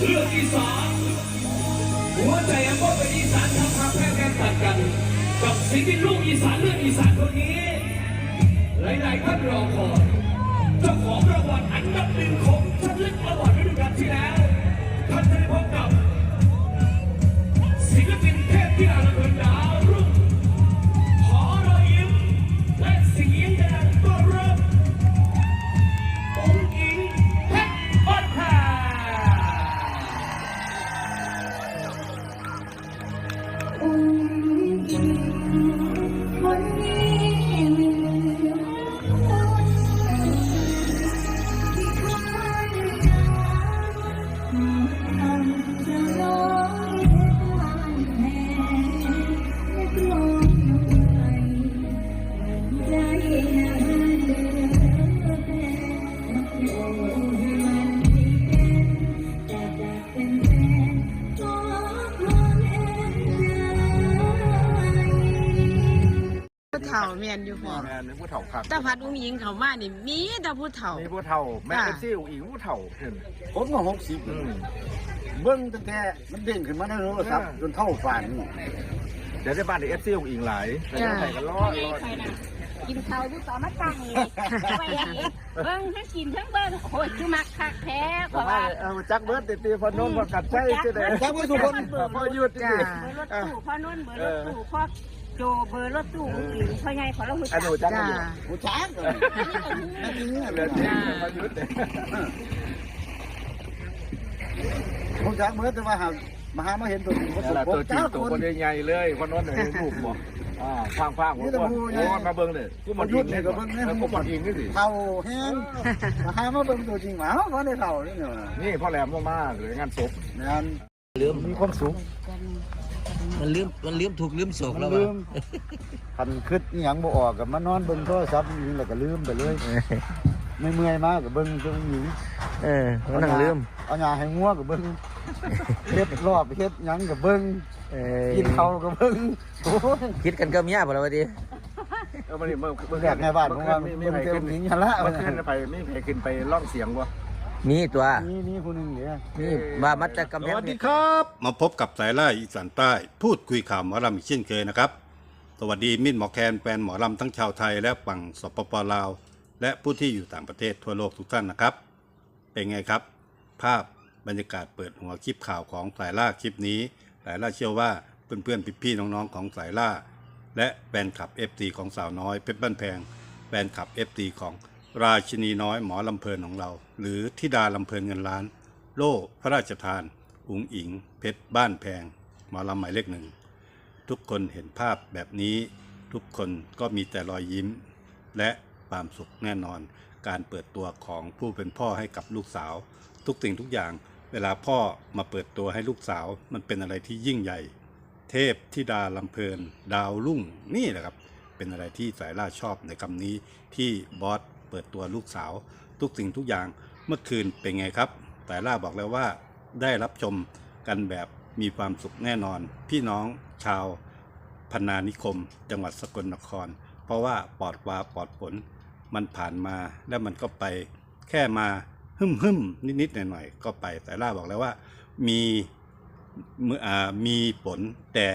เลือกอีสานหัวใจอันว่าเป็นอีสานทำพักแพ้แพ้ตัดกัน กับสิ่งที่ลูก เฒ่าแม่นอยู่พอแม่นึกผู้เฒ่าครับแต่พัดอุ้งยิงเขามานี่มีแต่ผู้เฒ่ามีผู้เฒ่าแม่ค่ะเอฟซีอุ๋งอิงผู้เฒ่าเห็นผมก็หกสิบอืมเบิ้งตั้งแต่มันเด้งขึ้นมาในโทรศัพท์จนเท่าฝันนี่เดี๋ยวได้บ้านเอฟซีอุ๋งอิงหลายแต่ยังไงกันรอดรอดกินข้าวอยู่ต่อมาตั้งนี่เอาไว้อย่างนี้เบิ่งทั้งกินทั้งเบิ่งโอ้ยคือมักคักแท้ขแต่อว่าว่าเอาจักเบิร์ดตีๆพอโน้นพอกัดใจใช่ไหมจักไว้ทุกคนพอหยุดจ้าดิเบอร์รถตู้พ่อนุ่นเบอร์รถตู้พ่อ โจเบอร์รถตู้อุ้งอิงพ่อใหญ่ขอเราหุ่นอันนูจักจ้าอยู่ผู้ช้างเลยนั่นจริงเนี่ยเหลือจริงพอหยุดเลยผู้ช้าเมื่อแต่ว่าหามาหามาเห็นตัวจริงตัวจริงจ้าตัวคนใหญ่เลยคนโน้นเลยรูปบอกอ่าฟางฟางๆหัวโอนโอ้มาเบิ่งเลยกูมันยิงเลยกูมันยิงนี่สิเท่าแห้งมาหามาเบิ่งตัวจริงหมาเพราะได้เท่านี่เนี่ยนี่พ่อแหลมมาหรืองานศพงานลืมมีความสุข มันลืมมันลืมถูกลืมโศกมันแล้วลืวะมคันคิดอหยังบ่ออกกับมานอนเบิ่งโทรศัพท์นี่แล้วก็ลืมไปเลยไม่เมื่อยมากกับเบิ่งตัวหญิงเออมันนั่งลืมเอาหญ้าให้งัวกับเบิ่งเฮ็ดรอบเฮ็ดหยังกับเบิ่งเออกินข้าวกับเบิ่งโอ้ยคิดกันก็เมียบ่แล้ววะดิเออมันนี่เมื่อเมื่อแรกในบ้านผมว่ามีมีมีใคใครรขึ้ขึ้นนหญิงหันละ เมื่อคืนไปไม่ใครขึ้นไปร้องเสียงวะ มีตัวนี่นี่ผู้หนึงเนี่ยนี่ว่ามัดแต่กำแพสงวัสเพดีชรครับ มาพบกับสายล่าอีสานใต้ พูดคุยข่าวหมอลำอีกเช่นเคยนะครับ สวัสดีมิตรหมอแคนแฟนหมอลำทั้งชาวไทยและฝั่งสปปลาว และผู้ที่อยู่ต่างประเทศทั่วโลกทุกท่านนะครับ เป็นไงครับ ภาพบรรยากาศเปิดหัวคลิปข่าวของสายล่าคลิปนี้ สายล่าเชื่อว่าเพื่อนๆพี่ๆน้องๆของสายล่า และแฟนคลับ FT ของสาวน้อยเพชรบ้านแพงแฟนคลับ FT ของ ราชินีน้อยหมอลำเพลินของเรา หรือทิดาลำเพลินเงินล้าน โล่พระราชทาน อุงอิง เพชรบ้านแพง หมอลำหมายเลขหนึ่ง ทุกคนเห็นภาพแบบนี้ ทุกคนก็มีแต่รอยยิ้ม และความสุขแน่นอน การเปิดตัวของผู้เป็นพ่อให้กับลูกสาว ทุกสิ่งทุกอย่าง เวลาพ่อมาเปิดตัวให้ลูกสาว มันเป็นอะไรที่ยิ่งใหญ่ เทพธิดาลำเพลิน ดาวรุ่งนี่แหละครับ เป็นอะไรที่สายล่าชอบในคำนี้ที่บอส เปิดตัวลูกสาว ทุกสิ่งทุกอย่างเมื่อคืนเป็นไงครับสายล่าบอกแล้วว่าได้รับชมกันแบบมีความสุขแน่นอน พี่น้องชาวพนานิคม จังหวัดสกลนคร เพราะว่าปลอดวาปลอดฝนมันผ่านมาแล้วมันก็ไปแค่มาหึมหึมนิดนิดๆหน่อยหน่อยๆก็ไปสายล่าบอกแล้วว่า มีเมื่ออ่ามีฝนแต่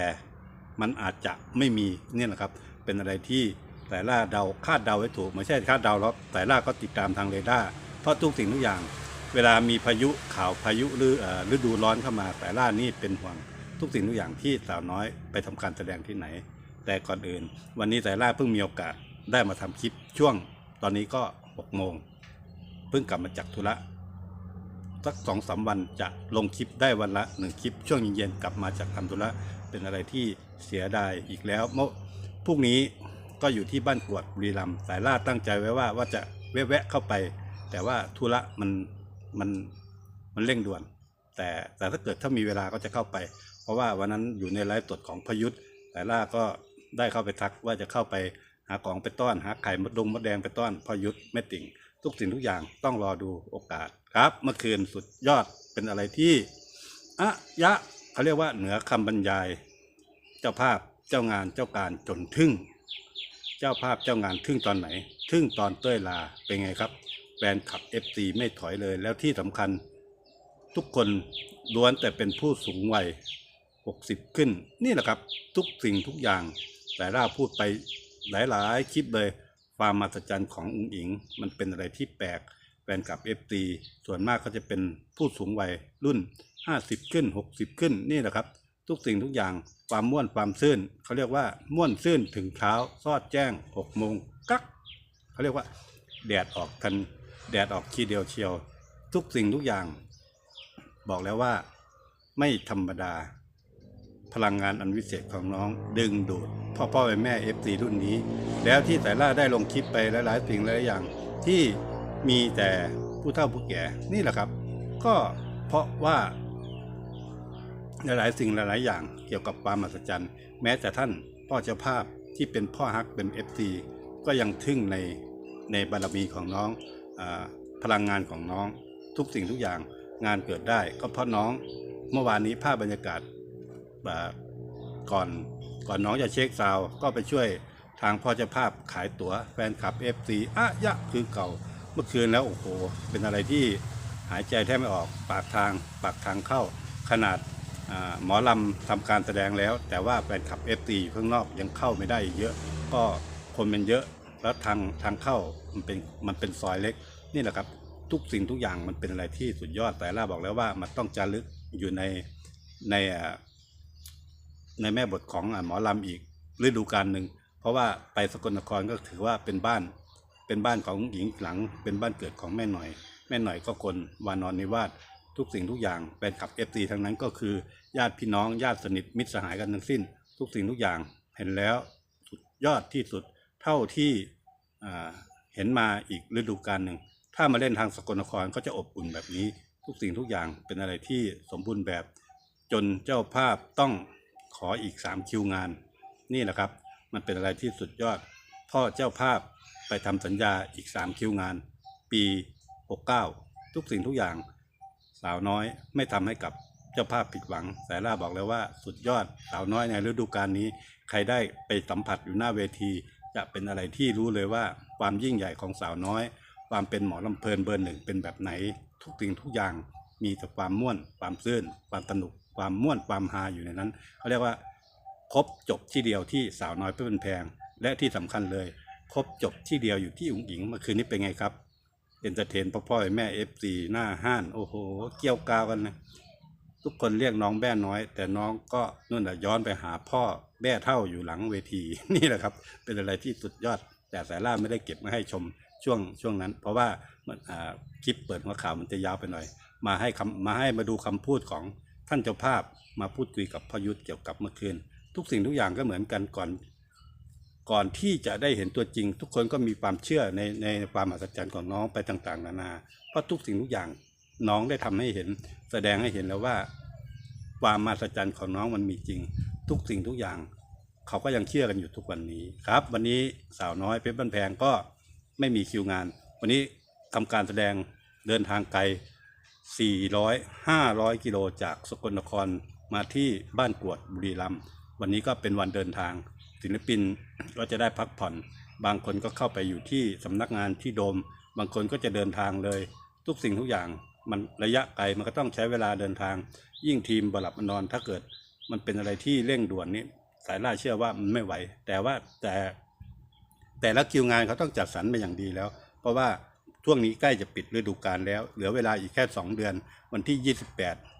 มันอาจจะไม่มีเนี่ยแหละครับ เป็นอะไรที่ สายล่าเดาคาดเดาไว้ถูกไม่ใช่คาดเดาแล้วสายล่าก็ติดตามทางเรดาร์เพราะทุกสิ่งทุกอย่าง เวลามีพายุข่าวพายุหรือฤดูร้อนเข้ามาสายล่านี่เป็นห่วงทุกสิ่งทุกอย่างที่สาวน้อยไปทำการแสดงที่ไหน แต่ก่อนอื่น วันนี้สายล่าเพิ่งมีโอกาสได้มาทำคลิปช่วง ตอนนี้ก็6โมงเพิ่งกลับมาจากธุระสักสองสามวันจะลงคลิปได้วันละหนึ่งคลิป ช่วงเย็นๆกลับมาจากทำธุระเป็นอะไรที่เสียดายอีกแล้วเมื่อพรุ่งนี้ ก็อยู่ที่บ้านกวดบุรีรัมย์สายล่าตั้งใจไว้ว่าว่าจะแวะๆเข้าไป แต่ว่าธุระมันมันมันเร่งด่วน แต่แต่ถ้าเกิดถ้ามีเวลาก็จะเข้าไป เพราะว่าวันนั้นอยู่ในไลฟ์สดของพยุทธ์แต่ล่าก็ได้เข้าไปทักว่าจะเข้าไปหาของไปต้อนหาไข่มดดงมดแดงไปต้อนพยุทธ์แม่ติ่ง ทุกสิ่งทุกอย่างต้องรอดูโอกาสครับ เมื่อคืนสุดยอดเป็นอะไรที่อะยะเขาเรียกว่าเหนือคำบรรยาย เจ้าภาพเจ้างานเจ้าการจนทึ่ง เจ้าภาพเจ้างานทึ่งตอนไหน ทึ่งตอนเต้ยลาเป็นไงครับแฟนขับ FC ไม่ถอยเลยแล้วที่สำคัญ ทุกคนล้วนแต่เป็นผู้สูงวัย 60 ขึ้น นี่แหละครับ ทุกสิ่งทุกอย่าง แต่ล่าพูดไปหลายๆ คลิปเลย ความมหัศจรรย์ของอุ๋งอิง มันเป็นอะไรที่แปลกแฟนกับ FT ส่วนมากก็จะเป็นผู้สูงวัยรุ่น 50 ขึ้น 60 ขึ้นนี่แหละครับ ทุกสิ่งทุกอย่าง ความม่วนความซื่นเขาเรียกว่าม่วนซื่นถึงเช้าซอดแจ้ง6โมงกักเขาเรียกว่า แดดออกทันแดดออกทีเดียวเชียว ทุกสิ่งทุกอย่าง บอกแล้วว่า ไม่ธรรมดา พลังงานอันวิเศษของน้อง ดึงดูดพ่อพ่อแม่แม่เอฟซีรุ่นนี้ แล้วที่สายล่าได้ลงคลิปไปหลายๆสิ่งหลายๆอย่างที่มีแต่ผู้เฒ่าผู้แก่นี่แหละครับ ก็เพราะว่า หลายๆสิ่งหลายๆอย่างเกี่ยวกับความมหัศจรรย์ แม้แต่ท่านพ่อเจ้าภาพที่เป็นพ่อฮักเป็นเอฟซีก็ยังทึ่งในในบารมีของน้องอพลังงานของน้องทุกสิ่งทุกอย่างงานเกิดได้ก็เพราะน้องเมื่อวานนี้ภาพบรรยากาศก่อนก่อนน้องจะเช็คซาวก็ไปช่วยทางพ่อเจ้าภาพขายตั๋วแฟนคลับ FC อะยะคือเก่าเมื่อคืนแล้วโอ้โหเป็นอะไรที่หายใจแทบไม่ออกปากทางปากทางเข้าขนาด หมอลำทำการแสดงแล้ว แต่ว่าแฟนคลับเอฟตีอยู่ข้างนอกยังเข้าไม่ได้เยอะ ก็คนเป็นเยอะแล้วทางทางเข้ามันเป็นมันเป็นซอยเล็ก นี่แหละครับทุกสิ่งทุกอย่างมันเป็นอะไรที่สุดยอดแต่ล่าบอกแล้วว่ามันต้องจารึกอยู่ในในในแม่บทของหมอลำอีกฤดูกาลหนึ่งเพราะว่าไปสกลนครก็ถือว่าเป็นบ้านเป็นบ้านของหญิงหลัง เป็นบ้านเกิดของแม่หน่อย แม่หน่อยก็คนวานอนนิวาส ทุกสิ่งทุกอย่างแฟนคลับ FC ทั้งนั้นก็คือ ญาติพี่น้องญาติสนิทมิตรสหายกันทั้งสิ้น ทุกสิ่งทุกอย่างเห็นแล้วสุดยอดที่สุดเท่าที่เห็นมาอีกฤดูกาลหนึ่ง ถ้ามาเล่นทางสกลนครก็จะอบอุ่นแบบนี้ ทุกสิ่งทุกอย่างเป็นอะไรที่สมบูรณ์แบบ จนเจ้าภาพต้องขออีก 3 คิวงาน นี่แหละครับ มันเป็นอะไรที่สุดยอด พ่อเจ้าภาพไปทำสัญญาอีก 3 คิวงาน ปี 69 ทุกสิ่งทุกอย่าง สาวน้อยไม่ทำให้กับเจ้าภาพผิดหวัง สายล่าบอกเลยว่าสุดยอดสาวน้อยในฤดูกาลนี้ ใครได้ไปสัมผัสอยู่หน้าเวที จะเป็นอะไรที่รู้เลยว่าความยิ่งใหญ่ของสาวน้อย ความเป็นหมอลำเพลินเบอร์หนึ่งเป็นแบบไหน ทุกสิ่งทุกอย่างมีแต่ความม่วน ความซื่นความสนุก ความม่วนความฮาอยู่ในนั้นเขาเรียกว่าครบจบที่เดียวที่สาวน้อยเพื่อนแพง และที่สำคัญเลย ครบจบที่เดียวอยู่ที่อุ๋งอิงเมื่อคืนนี้เป็นไงครับ อนเตอร์เทนพ่อพ่อแม่เอฟซีหน้าห้าน โอ้โห เกี่ยวกาวกันนะทุกคนเรียกน้องแบ้น้อย แต่น้องก็นู่นแหละย้อนไปหาพ่อแบ้เท่าอยู่หลังเวที นี่แหละครับ เป็นอะไรที่สุดยอด แต่สายล่าไม่ได้เก็บมาให้ชมช่วงช่วงนั้น เพราะว่ามันคลิปเปิดหัวข่าวมันจะยาวไปหน่อย มาให้คำมาให้มาดูคำพูดของท่านเจ้าภาพมาพูดคุยกับพยุทธเกี่ยวกับเมื่อคืน ทุกสิ่งทุกอย่างก็เหมือนกันก่อน ก่อนที่จะได้เห็นตัวจริง ทุกคนก็มีความเชื่อในในความมหัศจรรย์ของน้องไปต่างๆ นานา เพราะทุกสิ่งทุกอย่างน้องได้ทำให้เห็น แสดงให้เห็นแล้วว่า ความมหัศจรรย์ของน้องมันมีจริง ทุกสิ่งทุกอย่าง เขาก็ยังเชื่อกันอยู่ทุกวันนี้ครับ วันนี้สาวน้อยเพชรบ้านแพงก็ไม่มีคิวงาน วันนี้ทำการแสดงเดินทางไกล 400 500 กิโลจากสกลนครมาที่บ้านกวดบุรีรัมย์วันนี้ก็เป็นวันเดินทาง ศิลปินก็จะได้พักผ่อน บางคนก็เข้าไปอยู่ที่สำนักงานที่โดม บางคนก็จะเดินทางเลย ทุกสิ่งทุกอย่างมันระยะไกลมันก็ต้องใช้เวลาเดินทาง ยิ่งทีมบลับนอนถ้าเกิด มันเป็นอะไรที่เร่งด่วนนี้สายล่าเชื่อว่ามันไม่ไหว แต่ว่าแต่ แต่ละคิวงานเขาต้องจัดสรรมาอย่างดีแล้ว เพราะว่าช่วงนี้ใกล้จะปิดฤดูกาลแล้ว เหลือเวลาอีกแค่ 2 เดือน วันที่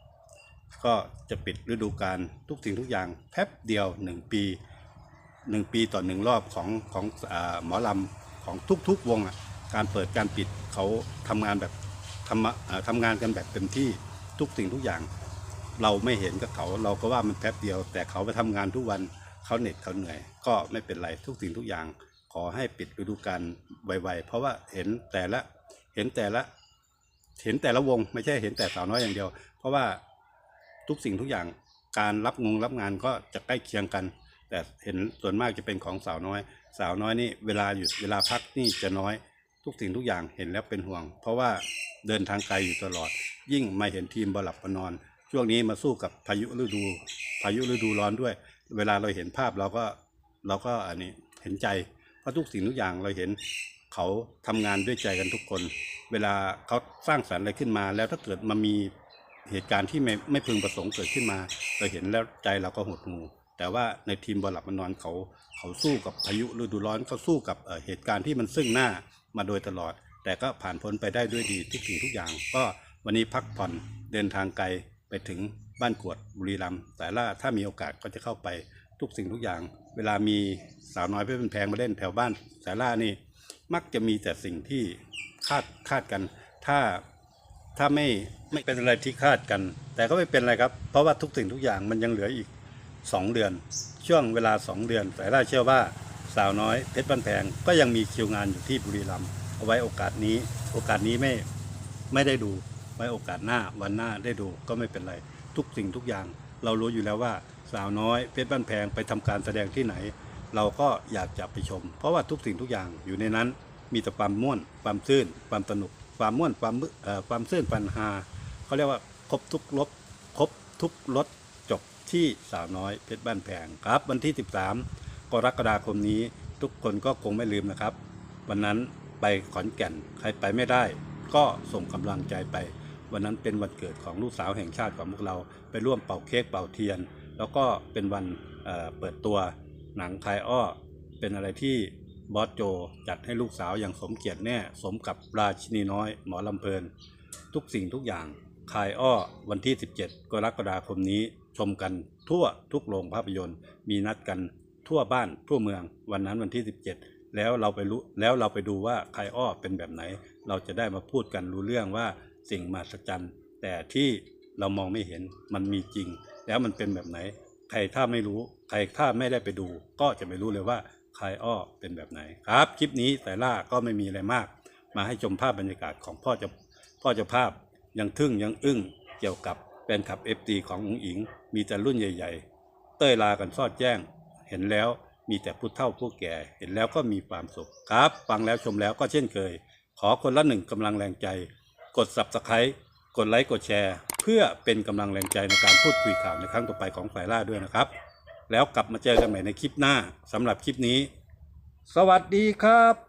28 ก็จะปิดฤดูกาลทุกสิ่งทุกอย่างแป๊บเดียว 1 ปี 1ปีต่อหนึ่งรอบของของอาหมอลำของทุกๆวงอะการเปิดการปิดเขาทำงานแบบทำอ่าทำงานกันแบบเต็มที่ทุกสิ่งทุกอย่าง เราไม่เห็นกับเขาเราก็ว่ามันแป๊บเดียว แต่เขาไปทำงานทุกวันเขาเหน็ดเขาเหนื่อย ก็ไม่เป็นไรทุกสิ่งทุกอย่าง ขอให้ปิดฤดูกาลไวๆเพราะว่าเห็นแต่ละเห็นแต่ละ เห็นแต่ละวง ไม่ใช่เห็นแต่สาวน้อยอย่างเดียว เพราะว่าทุกสิ่งทุกอย่างการรับงงรับงานก็จะใกล้เคียงกัน แต่เห็นส่วนมากจะเป็นของสาวน้อย สาวน้อยนี่เวลาหยุดเวลาพักนี่จะน้อย ทุกสิ่งทุกอย่างเห็นแล้วเป็นห่วง เพราะว่าเดินทางไกลอยู่ตลอด ยิ่งมาเห็นทีมบหลับประนอน ช่วงนี้มาสู้กับพายุฤดู พายุฤดูร้อนด้วย เวลาเราเห็นภาพเราก็เราก็อันนี้เห็นใจเพราะทุกสิ่งทุกอย่างเราเห็นเขาทำงานด้วยใจกันทุกคน เวลาเขาสร้างสรรค์อะไรขึ้นมา แล้วถ้าเกิดมามีเหตุการณ์ที่ไม่ไม่พึงประสงค์เกิดขึ้นมา เราเห็นแล้วใจเราก็หดหู แต่ว่าในทีมบอลหลับมันนอนเขาเขาสู้กับพายุฤดูร้อนเขาสู้กับเหตุการณ์ที่มันซึ่งหน้ามาโดยตลอด แต่ก็ผ่านพ้นไปได้ด้วยดีทุกสิ่งทุกอย่าง ก็วันนี้พักผ่อนเดินทางไกลไปถึงบ้านกวดบุรีรัมย์แต่ละถ้ามีโอกาสก็จะเข้าไปทุกสิ่งทุกอย่าง เวลามีสาวน้อยเพชรเป็นแพงมาเล่นแถวบ้านสายล่านี่มักจะมีแต่สิ่งที่คาดคาดกัน ถ้าถ้าไม่ไม่เป็นอะไรที่คาดกัน แต่ก็ไม่เป็นไรครับ เพราะว่าทุกสิ่งทุกอย่างมันยังเหลืออีก 2 เดือน ช่วงเวลา 2 เดือน แต่ล่าเชื่อว่าสาวน้อยเพชรบ้านแพงก็ยังมีคิวงานอยู่ที่บุรีรัมย์เอาไว้โอกาสนี้ โอกาสนี้ไม่ไม่ได้ดูไว้โอกาสหน้าวันหน้าได้ดูก็ไม่เป็นไร ทุกสิ่งทุกอย่าง เรารู้อยู่แล้วว่าสาวน้อยเพชรบ้านแพงไปทำการแสดงที่ไหน เราก็อยากจะไปชม เพราะว่าทุกสิ่งทุกอย่างอยู่ในนั้น มีแต่ความม่วน ความซื่น ความสนุก ความม่วนความมึเอ่อความซื่นปัญหาเขาเรียกว่าครบทุกรสครบทุกรส ที่สาวน้อยเพชรบ้านแพงครับ วันที่ 13 กรกฎาคมนี้ทุกคนก็คงไม่ลืมนะครับ วันนั้นไปขอนแก่นใครไปไม่ได้ ก็ส่งกำลังใจไป วันนั้นเป็นวันเกิดของลูกสาวแห่งชาติของพวกเราไปร่วมเป่าเค้กเป่าเทียน แล้วก็เป็นวันเเปิดตัวหนังคายอ้อ เป็นอะไรที่บอสโจจัดให้ลูกสาวอย่างสมเกียรติแน่สมกับราชินีน้อยหมอลำเพลิน ทุกสิ่งทุกอย่างคายอ้อวันที่ 17 กรกฎาคมนี้ ชมกันทั่วทุกโรงภาพยนตร์ มีนัดกันทั่วบ้านทั่วเมือง วันนั้นวันที่ 17 แล้วเราไปรู้แล้วเราไปดูว่าใคายอ้อเป็นแบบไหน เราจะได้มาพูดกันรู้เรื่องว่าสิ่งมหัศจรรย์ แต่ที่เรามองไม่เห็นมันมีจริง แล้วมันเป็นแบบไหน ใครถ้าไม่รู้ ใครถ้าไม่ได้ไปดู ก็จะไม่รู้เลยว่าใคายอ้อเป็นแบบไหนครับ คลิปนี้แต่ล่าก็ไม่มีอะไรมาก มาให้ชมภาพบรรยากาศของพ่อจะพ่อจ้าภาพยังทึ่งยังอึ้งเกี่ยวกับ แฟนคลับเอฟตีของอุ๋งอิง มีแต่รุ่นใหญ่ ๆ เต้ยลากันซอดแจ้ง เห็นแล้วมีแต่ผู้เฒ่าผู้แก่ เห็นแล้วก็มีความสุขครับ ฟังแล้วชมแล้วก็เช่นเคย ขอคนละหนึ่งกำลังแรงใจ กด subscribe กดไลค์กดแชร์ เพื่อเป็นกำลังแรงใจในการพูดคุยข่าวในครั้งต่อไปของฝ่ายล่าด้วยนะครับ แล้วกลับมาเจอกันใหม่ในคลิปหน้าสำหรับคลิปนี้ สวัสดีครับ